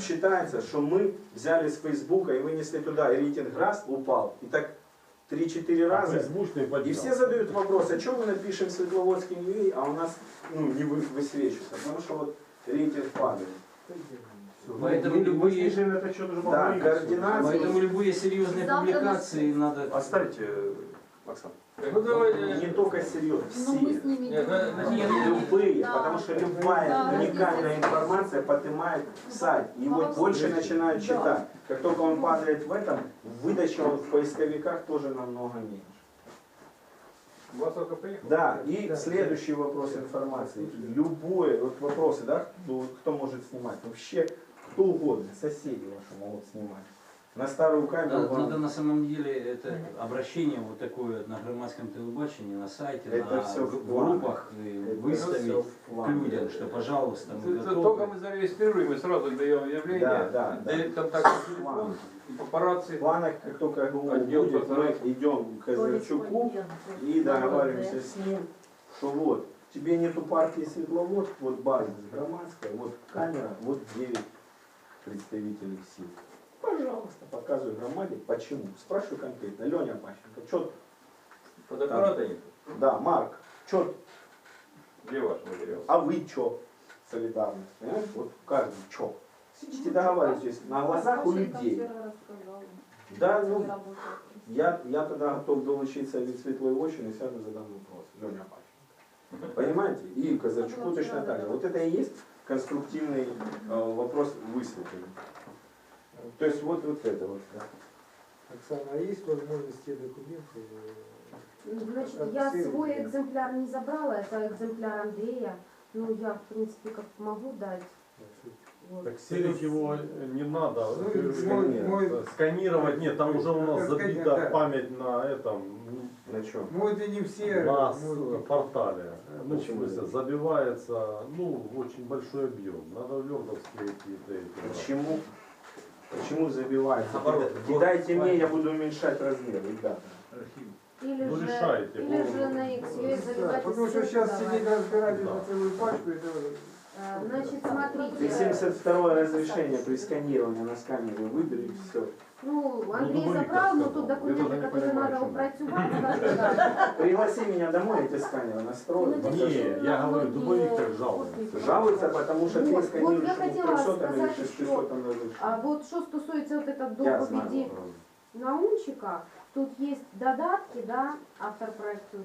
считается, что мы взяли с Фейсбука и вынесли туда, и рейтинг раз упал. И так 3-4 раза. Фейсбучный И все задают вопрос, а что мы напишем Светловодский НВ, а у нас ну, не вы- высвечивается, потому что вот рейтинг падает. Поэтому Мы- мы любые- снижаем это что Да. Поэтому любые серьезные Завтра публикации надо... Оставьте, Оксана. Ну давайте. Не только серьезно, Ну, мы с все. ними Нет, Любые, Да. потому что любая Да, уникальная информация поднимает сайт. Его больше начинают Да. читать. Как только он падает в этом, выдача в поисковиках тоже намного меньше. Да, и следующий вопрос информации. Любой, вот вопросы, да, ну, вот кто может снимать? Вообще, кто угодно, соседи ваши могут снимать. На старую камеру Надо, вам- надо на самом деле это обращение вот такое на громадском телебачении, на сайте, Это на всё в группах и Это выставить всё в к людям, что пожалуйста, мы Это Только готовы. мы зарегистрируем и сразу даем явление. Да, да, да. Даем контактный В телефон планах. и папарацци. В планах, как только ГУ Отдел будет, мы идем к Озерчуку и договариваемся с ним, что вот, тебе нету партии Светловод, вот база громадская, вот камера, вот 9 представителей сил. Пожалуйста, показывай громаде, почему. Спрашиваю конкретно, Леня Пащенко, что, Фотоаппарата нет. да, Марк, что, Где ваш материал? а вы что, солидарность, понимаешь? Вот каждый что. Сидите, договаривайтесь на глазах у людей. Да, ну, Я, я тогда готов долучиться від світлої очі, і сяду задам вопрос. Леня Пащенко. Понимаете? И Казарчуку точно так же. Вот это и есть конструктивный э, вопрос высветления. То есть вот, вот это вот. да. Оксана, а есть возможность те документы? э, Значит, я свой экземпляр не забрала, это экземпляр Андрея. Ну, я, в принципе, как могу дать. Вот. Так силить его э, не надо. Ну, э, мой- сканировать. мой- Сканировать нет, там уже у нас забита сканировать, да. память на этом, На чем? Ну, это не все. на ну, с- портале. Ну, в смысле, забивается, ну, очень большой объем. Надо вердовские какие-то эти. Почему? Почему забивается? Наоборот, И дайте мне, я буду уменьшать размер, ребята. Или Ну, же, решайте, или же на да, заливать Потому что сейчас сидеть разбирать Да. на целую пачку, это А, Значит, смотрите. 72 разрешение при сканировании на сканере выбери все. Ну, Андрей дубликат забрал, но сказал. тут Я документы, даже не которые понимаю, надо что упрацювати, так, Пригласи меня домой, я тебе сканер настрою. Ну, Не, я говорю, дубовик так жалуется. Жалуются, потому что ты Вот, сканируешь вот я ему хотела 300 или сказать, 600 разрешений. А вот що стосується от этого Я знаю. доповіді наумчика, тут есть додатки, да, автор проекта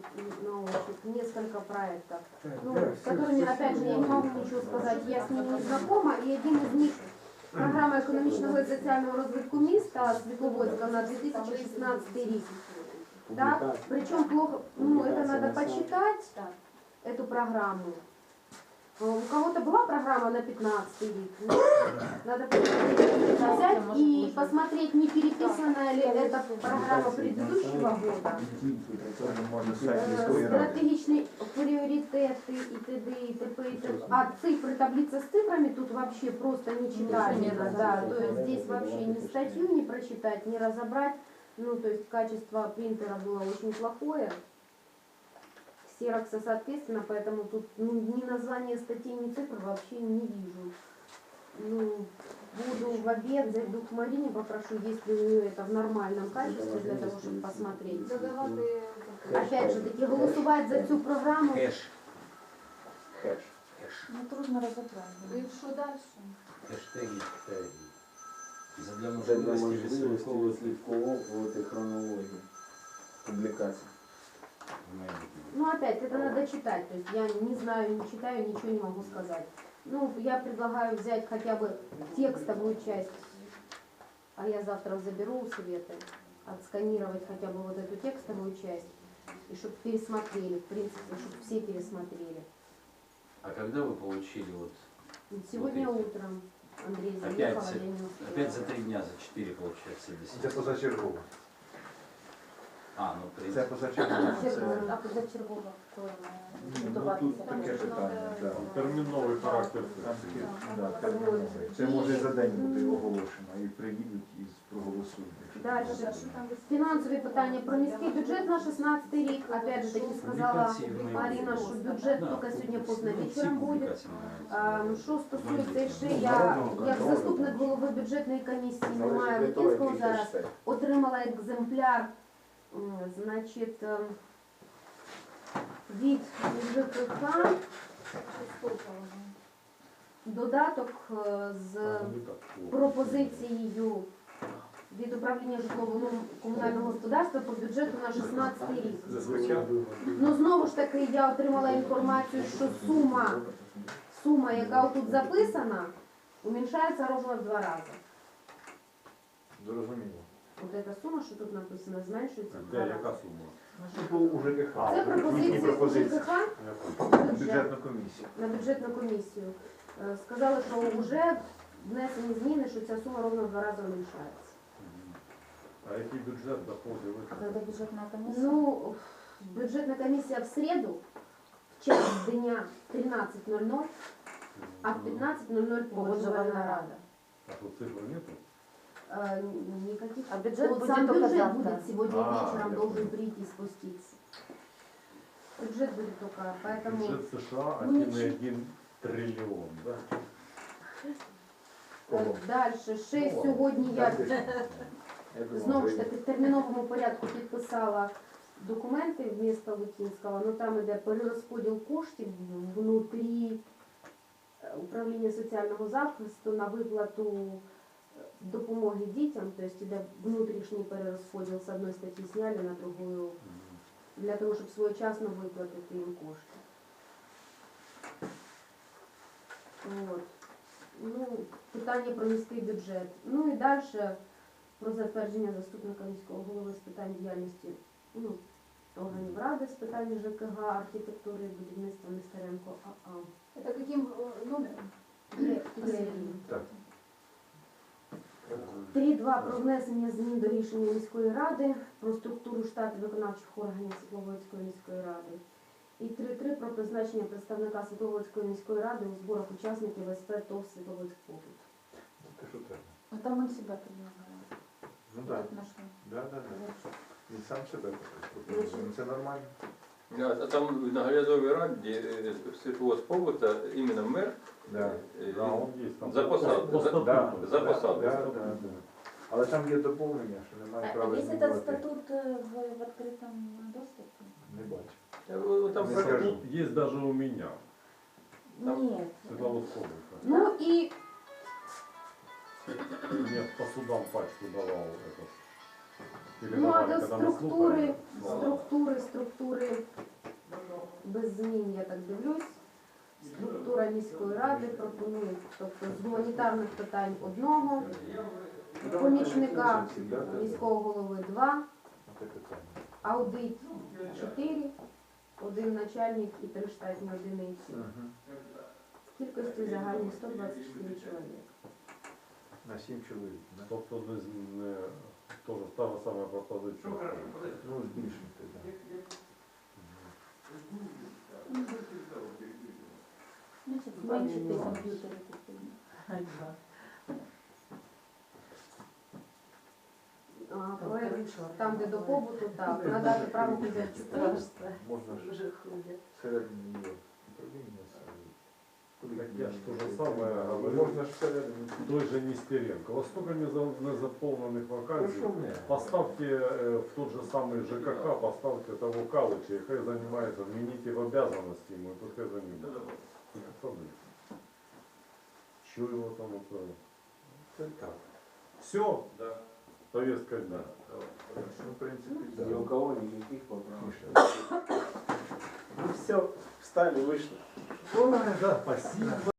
наумчик, несколько проектов, ну, да, с которыми, опять же, я не могу ничего сказать, я с ними не знакома, и один из них програма економічного і соціального розвитку міста Світловодська на 2016 рік. Да? Публикация. Причем плохо, ну, это Публикация надо на сайте. почитать, эту программу. Э, У кого-то была программа на 15 век. Ну, Надо посмотреть, взять и посмотреть, не переписанная ли эта программа предыдущего года. Э, Стратегічні пріоритети і т.д. і т.п. і т.п. А цифры, таблица с цифрами тут вообще просто не читательно. Да, то есть здесь вообще ни статью не прочитать, не разобрать. Ну, то есть качество принтера было очень плохое. Ксерокса, соответственно, поэтому тут ну, ни названия статей, ни цифр вообще не вижу. Ну, буду в обед, зайду к Марине, попрошу, есть ли у нее это в нормальном качестве, для того, чтобы посмотреть. Опять же таки, голосувати за цю програму. Хэш. Хэш. Хэш. Ну трудно разобрать. І що далі? Хэштеги. теги. Задля Вже для можливості можливості відслідковувати відслідковувати хронологію публікації. Ну, опять, это надо читать. То есть я не знаю, не читаю, ничего не могу сказать. Ну, я предлагаю взять хотя бы текстовую часть, а я завтра заберу у Светы, отсканировать хотя бы вот эту текстовую часть, и чтобы пересмотрели, в принципе, чтобы все пересмотрели. А когда вы получили вот Сегодня Вот утром Андрей Опять заехал, за- я не успела. опять за три дня, за четыре получается, семь? позачергово. А, ну в Це позачергово. Чергова. А когда чергова Ну, тут таке питання, так. Терміновий характер. Там таке, да, термінове. Це може і за день бути оголошено, і приїдуть і проголосують. якщо Дальше. буде. Фінансові питання про міський бюджет на 16 рік. Опять же таки сказала Публікації Марина, що бюджет Да, тільки сьогодні поздно всі вечором буде. публікації. А, Що стосується ще, я як заступник голови бюджетної комісії немає Лукінського зараз. Отримала екземпляр, значить, від ЖКХ додаток е, з пропозицією від управління житлового комунального господарства по бюджету на 16 рік. Ну знову ж таки я отримала інформацію, що сума, сума, яка тут записана, уменьшається ровно в два рази. Зрозуміло. От ця сума, що тут написано, зменшується в Де, два яка рази. сума? Ну, у ЖКХ. Це пропозиція пропозиції. ЖКХ Бюджетна комісія. на бюджетну комісію. Е, Сказали, що вже внесені зміни, що ця сума ровно в два рази уменьшається. А який бюджет доходів? А когда бюджетная комиссия? Ну, бюджетна комісія в середу, в час дня 13.00, а в 15.00 погоджувальна рада. А тут цифр нету? Э, никаких. А бюджет вот будет сам только бюджет завтра. будет сегодня А, вечером должен прийти и спуститься. Бюджет будет только, поэтому... Бюджет США Ну, 1,1 триллион, да? Е, Дальше, ще Ну, ладно. сьогодні я знову ж таки в терміновому порядку підписала документи в міста Лукінського, ну там іде перерозподіл коштів внутрі е, управління соціального захисту на виплату допомоги дітям, тобто іде внутрішній перерозподіл з одної статті сняли на другу для того, щоб своєчасно виплатити їм кошти. От. Ну, питання про міський бюджет. Ну і далі про затвердження заступника міського голови з питань діяльності ну, органів ради з питань ЖКГ, архітектури і будівництва Нестеренко АА. Это каким э, номером? Є. Так. 3.2 про внесення змін до рішення міської ради про структуру штату виконавчих органів Світловодської міської ради. І 3.3 про призначення представника Світловодської міської ради у зборах учасників СП ТОВ Світловодськ побут. Що. Ну там он себя предлагает. Ну так, наш да, да, да. Він сам себе. Ну, Це нормально. Да, А там в наглядовій раді е, світло побута іменно мер. Да. е, Да, он есть там. За посаду, По за- статуту. да, за По посаду. Да, статуту. да, да. Але там є доповнення, що немає А права есть этот змінювати. статут э, в, в открытом доступе? Не бачу. Та ви- Там Не про- скажу. Тут есть даже у меня. Там- Нет. Светловодского. Ну і Мне по судам пачку давал этот. Или Ну, а до когда мы структури, структури, структури без змін, я так дивлюсь. Структура міської ради пропонує, тобто з гуманітарних питань одного, помічника міського голови два, аудит чотири, один начальник і три штатні одиниці. В кількості загальних 124 чоловік. На сім чоловік. да? Тобто не, з- не тоже та ж сама пропозиція. Ну, збільшити, так. Значит, Зменшити зменшити комп'ютери. компьютеры купили. А, проект там, де до побуту, так, надати право хазяйства. Можна ж Уже ходят. всередині є управління. це- Так я ж то же самое говорю. Можна ж всередині. Той же Нестеренко. Вот столько неза- незаполненных Ну, вакансий. що мені? Поставьте э, в тот же самый ЖКХ, поставьте того Калыча, и хай занимается, вмените в обязанности ему, и пускай занимается. Каких проблем? Чего его там это... Це так. Все? Да. Повестка дня. Ну, в принципі, Ни у так. кого никаких вопросов. Міша. Ну все, встали, вышли. Да, спасибо.